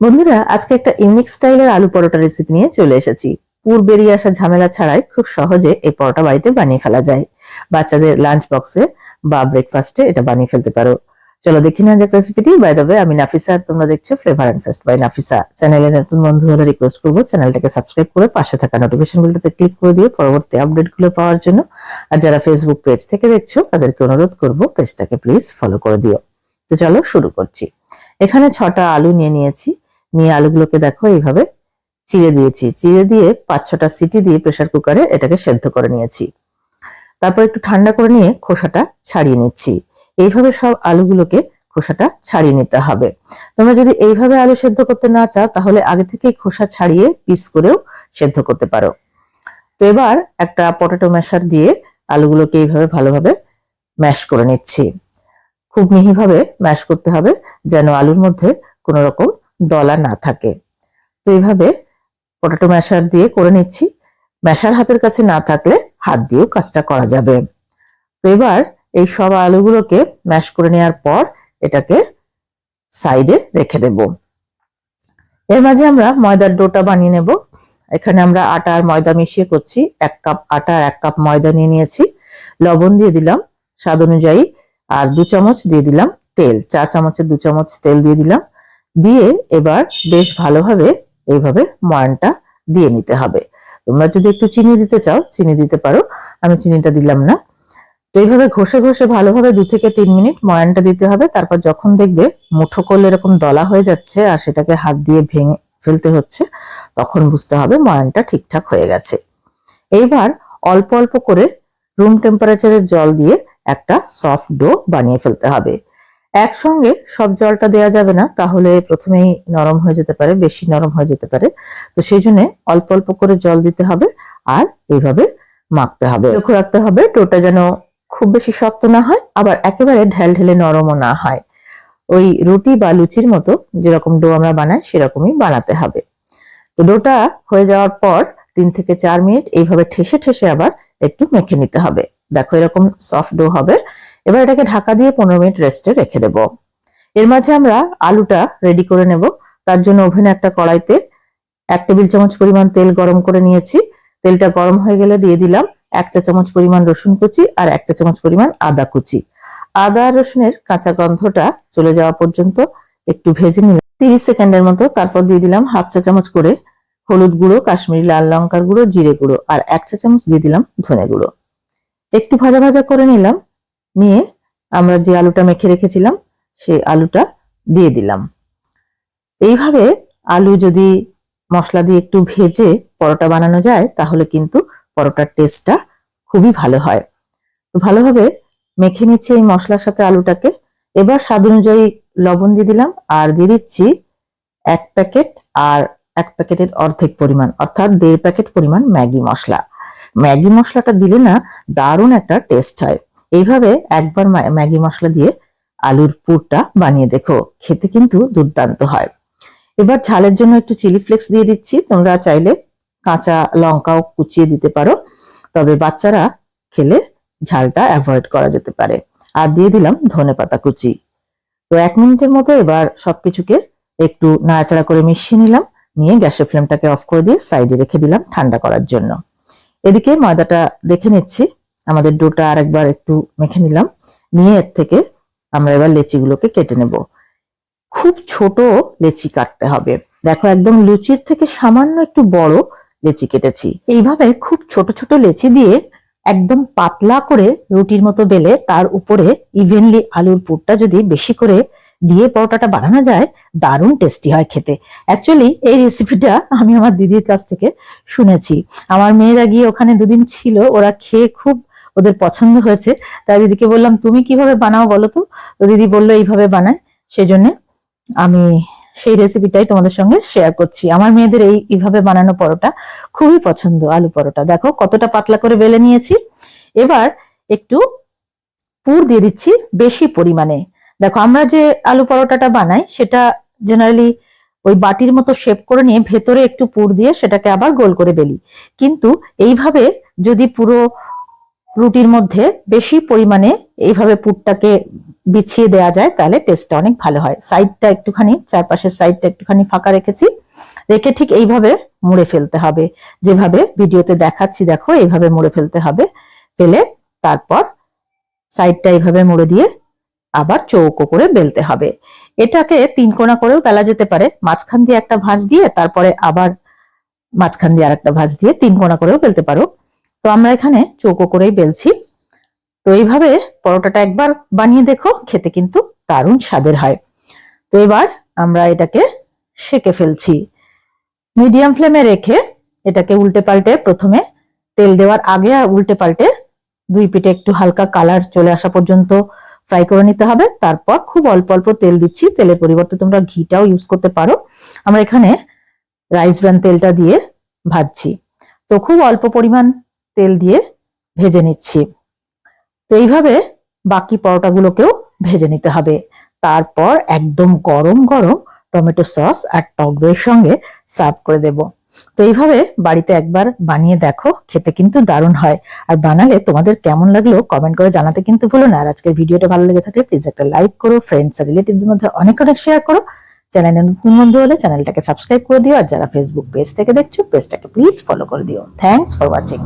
বন্ধুরা, আজকে একটা ইউনিক স্টাইলের আলু পরোটা রেসিপি নিয়ে চলে এসেছি। পুর বেরিয়ে আসা ঝামেলা ছাড়াই খুব সহজে এই পরোটা বাড়িতে বানিয়ে ফেলা যায়। বাচ্চাদের লাঞ্চ বক্সে বা ব্রেকফাস্টে এটা বানিয়ে ফেলতে পারো। চলো দেখি না যাক রেসিপিটি বাই দেবে আমি নাফিসা, আর তোমরা দেখছ flavour and fest by Nafisa. চ্যানেলে নতুন বন্ধু হলে রিকোয়েস্ট করব চ্যানেলটাকে সাবস্ক্রাইব করে পাশে থাকা নোটিফিকেশন গুলোতে ক্লিক করে দিয়ে পরবর্তী আপডেটগুলো পাওয়ার জন্য। আর যারা ফেসবুক পেজ থেকে দেখছ, তাদেরকে অনুরোধ করব পেজটাকে প্লিজ ফলো করে দিও। তো চলো শুরু করছি। এখানে ছটা আলু নিয়ে নিয়েছি। নিয়ে আলুগুলোকে দেখো এইভাবে চিড়ে দিয়েছি। চিড়ে দিয়ে পাঁচ ছটা সিটি দিয়ে প্রেসার কুকারে এটাকে সেদ্ধ করে নিয়েছি। তারপর একটু ঠান্ডা করে নিয়ে খোসাটা ছাড়িয়ে নিচ্ছি। এইভাবে সব আলুগুলোকে খোসাটা ছাড়িয়ে নিতে হবে। তোমরা যদি এইভাবে আলু সেদ্ধ করতে না চাও, তাহলে আগে থেকেই খোসা ছাড়িয়ে পিস করেও সেদ্ধ করতে পারো। তো এবার একটা পটেটো ম্যাশার দিয়ে আলুগুলোকে এইভাবে ভালোভাবে ম্যাশ করে নিচ্ছি। খুব মিহিভাবে ম্যাশ করতে হবে, যেন আলুর মধ্যে কোনো রকম দলা না থাকে। তো এইভাবে পটেটো ম্যাশার দিয়ে করে নিচ্ছি। ম্যাশার হাতের কাছে না থাকলে হাত দিয়েও কাজটা করা যাবে। তো এবার এই সব আলুগুলোকে ম্যাশ করে নেওয়ার পর এটাকে সাইডে রেখে দেব। এর মাঝে আমরা ময়দার ডোটা বানিয়ে নেব। এখানে আমরা আটা আর ময়দা মিশিয়ে করছি। এক কাপ আটা আর এক কাপ ময়দা নিয়ে নিয়েছি। লবণ দিয়ে দিলাম স্বাদ অনুযায়ী। আর দু চামচ দিয়ে দিলাম তেল। চা চামচের দু চামচ তেল দিয়ে দিলাম। দিয়ে এবার বেশ ভালোভাবে এইভাবে ময়ানটা দিয়ে নিতে হবে। তোমরা যদি একটু চিনি দিতে চাও, চিনি দিতে পারো। আমি চিনিটা দিলাম না। তো এইভাবে ঘষে ঘষে ভালোভাবে দু থেকে তিন মিনিট ময়ানটা দিতে হবে। তারপর যখন দেখবে মুঠো করলে এরকম দলা হয়ে যাচ্ছে আর সেটাকে হাত দিয়ে ভেঙে ফেলতে হচ্ছে, তখন বুঝতে হবে ময়ানটা ঠিকঠাক হয়ে গেছে। এইবার অল্প অল্প করে রুম টেম্পারেচারের জল দিয়ে একটা সফট ডো বানিয়ে ফেলতে হবে। একসঙ্গে সব জলটা দেওয়া যাবে না, তাহলে প্রথমেই নরম হয়ে যেতে পারে, বেশি নরম হয়ে যেতে পারে। তো সেই জন্য অল্প অল্প করে জল দিতে হবে আর এইভাবে মাখতে হবে। লক্ষ্য রাখতে হবে, ডোটা যেন খুব বেশি শক্ত না হয়, আবার একেবারে ঢেল ঢেলে নরমও না হয়। ওই রুটি বা লুচির মতো যেরকম ডো আমরা বানাই, সেরকমই বানাতে হবে। তো ডোটা হয়ে যাওয়ার পর তিন থেকে চার মিনিট এইভাবে ঠেসে ঠেসে আবার একটু মেখে নিতে হবে। দেখো এরকম সফট ডো হবে। এবার এটাকে ঢাকা দিয়ে পনেরো মিনিট রেস্টে রেখে দেব। এর মাঝে আমরা আলুটা রেডি করে নেব। তার জন্য ওভেনে একটা কড়াইতে এক টেবিল চামচ পরিমাণ তেল গরম করে নিয়েছি। তেলটা গরম হয়ে গেলে দিয়ে দিলাম এক চা চামচ পরিমাণ রসুন কুচি আর এক চা চামচ পরিমাণ আদা কুচি। আদা রসুনের কাঁচা গন্ধটা চলে যাওয়া পর্যন্ত একটু ভেজে নিলাম। তিরিশ সেকেন্ডের মতো তারপর দিয়ে দিলাম হাফ চা চামচ করে হলুদ গুঁড়ো, কাশ্মীরি লাল লঙ্কার গুঁড়ো, জিরে গুঁড়ো আর এক চা চামচ দিয়ে দিলাম ধনে গুঁড়ো। একটু ভাজা ভাজা করে নিলাম। নিয়ে আমরা যে আলুটা মেখে রেখেছিলাম, সেই আলুটা দিয়ে দিলাম। এইভাবে আলু যদি মশলা দিয়ে একটু ভেজে পরোটা বানানো যায়, তাহলে কিন্তু পরোটার টেস্টটা খুবই ভালো হয়। তো ভালোভাবে মেখে নিচ্ছি এই মশলার সাথে আলুটাকে। এবার স্বাদ অনুযায়ী লবণ দিয়ে দিলাম, আর দিয়ে দিচ্ছি এক প্যাকেট আর এক প্যাকেটের অর্ধেক পরিমাণ, অর্থাৎ দেড় প্যাকেট পরিমাণ ম্যাগি মশলা। ম্যাগি মশলাটা দিলে না দারুণ একটা টেস্ট হয়। এইভাবে একবার ম্যাগি মশলা দিয়ে আলুর পুরটা বানিয়ে দেখো, খেতে কিন্তু দুর্দান্ত হয়। এবার ঝালের জন্য একটু চিলি ফ্লেক্স দিয়ে দিচ্ছি, তোমরা চাইলে কাঁচা লঙ্কাও কুচিয়ে দিতে পারো, তবে বাচ্চারা খেলে ঝালটা অ্যাভয়েড করা যেতে পারে। আর দিয়ে দিলাম ধনে পাতা কুচি। তো এক মিনিটের মতো এবার সবকিছুকে একটু নাড়াচাড়া করে মিশিয়ে নিলাম, নিয়ে গ্যাসের ফ্লেমটাকে অফ করে দিয়ে সাইডে রেখে দিলাম ঠান্ডা করার জন্য। এদিকে ময়দাটা দেখে নিচ্ছি। আমাদের ডোটা আরেকবার একটু মেখে নিলাম। নিয়ে এর থেকে আমরা এবার লেচিগুলোকে কেটে নেব। খুব ছোট লেচি কাটতে হবে। দেখো একদম লুচির থেকে সামান্য একটু বড় লেচি কেটেছি। এইভাবে খুব ছোট ছোট লেচি দিয়ে একদম পাতলা করে রুটির মতো বেলে তার উপরে ইভেনলি আলুর পুরটা যদি বেশি করে দিয়ে পরোটাটা বানানো যায়, দারুণ টেস্টি হয় খেতে। অ্যাকচুয়ালি এই রেসিপিটা আমি আমার দিদির কাছ থেকে শুনেছি। আমার মেয়েরা গিয়ে ওখানে দুদিন ছিল, ওরা খেয়ে খুব ওদের পছন্দ হয়েছে, তাই দিদিকে বললাম, তুমি কীভাবে বানাও বলো তো? তো দিদি বলল, এইভাবে বানায় সেই সেজন্য আমি সেই রেসিপিটাই তোমাদের সঙ্গে শেয়ার করছি। আমার মেয়েদের এই, এইভাবে বানানো পরোটা খুবই পছন্দ, আলু পরোটা। দেখো, কতটা পাতলা করে বেলে নিয়েছি। এবার একটু পুর দিয়ে দিচ্ছি বেশি পরিমাণে। দেখো, আমরা যে আলু পরোটাটা বানাই, সেটা জেনারেলি ওই বাটির মতো শেপ করে নিয়ে ভেতরে একটু পুর দিয়ে সেটাকে আবার গোল করে বেলি। কিন্তু এইভাবে যদি পুরো রুটির মধ্যে বেশি পরিমাণে এইভাবে পুরটাকে বিছিয়ে দেওয়া যায়, তাহলে টেস্টটা অনেক ভালো হয়। সাইডটা একটুখানি, চারপাশের সাইডটা একটুখানি ফাঁকা রেখেছি। রেখে ঠিক এইভাবে মুড়ে ফেলতে হবে। যেভাবে ভিডিওতে দেখাচ্ছি, দেখো, এইভাবে মুড়ে ফেলতে হবে। ফেলে তারপর সাইডটা এইভাবে মুড়ে দিয়ে আবার চৌকো করে বেলতে হবে। এটাকে তিন কোণা করেও বেলা যেতে পারে। মাঝখান দিয়ে একটা ভাঁজ দিয়ে, তারপরে আবার মাঝখান দিয়ে আরেকটা ভাঁজ দিয়ে তিন কোণা করেও বেলতে পারো। তো আমরা এখানে চৌকো করেই বেলছি। তো এইভাবে পরোটাটা একবার বানিয়ে দেখো, খেতে কিন্তু দারুণ স্বাদের হয়। তো এবার আমরা এটাকে সেকে ফেলছি। মিডিয়াম ফ্লেমে রেখে এটাকে উল্টে পাল্টে প্রথমে তেল দেওয়ার আগে উল্টে পাল্টে দুই পিঠে একটু হালকা কালার চলে আসা পর্যন্ত ফ্রাই করে নিতে হবে। তারপর খুব অল্প অল্প তেল দিচ্ছি। তেলের পরিবর্তে তোমরা ঘিটাও ইউজ করতে পারো। আমরা এখানে রাইস ব্রান তেলটা দিয়ে ভাজছি। তো খুব অল্প পরিমাণ তেল দিয়ে ভেজে নিচ্ছি। তো এইভাবে বাকি পরোটাগুলোকেও ভেজে নিতে হবে। তারপর একদম গরম গরম টমেটো সস আর টক দইয়ের সঙ্গে সার্ভ করে দেব। তো এইভাবে বাড়িতে একবার বানিয়ে দেখো, খেতে কিন্তু দারুণ হয়। আর বানালে তোমাদের কেমন লাগল কমেন্ট করে জানাতে কিন্তু ভুলো না। আর আজকের ভিডিওটা ভালো লেগে থাকলে প্লিজ একটা লাইক করো ফ্রেন্ডস আর রিলেটিভদের মধ্যে অনেক অনেক শেয়ার করো। চ্যানেলে নতুন বন্ধু হলে চ্যানেলটাকে সাবস্ক্রাইব করে দিও। আর যারা ফেসবুক পেজ থেকে দেখছ পেজটাকে প্লিজ ফলো করে দিও। Thanks for watching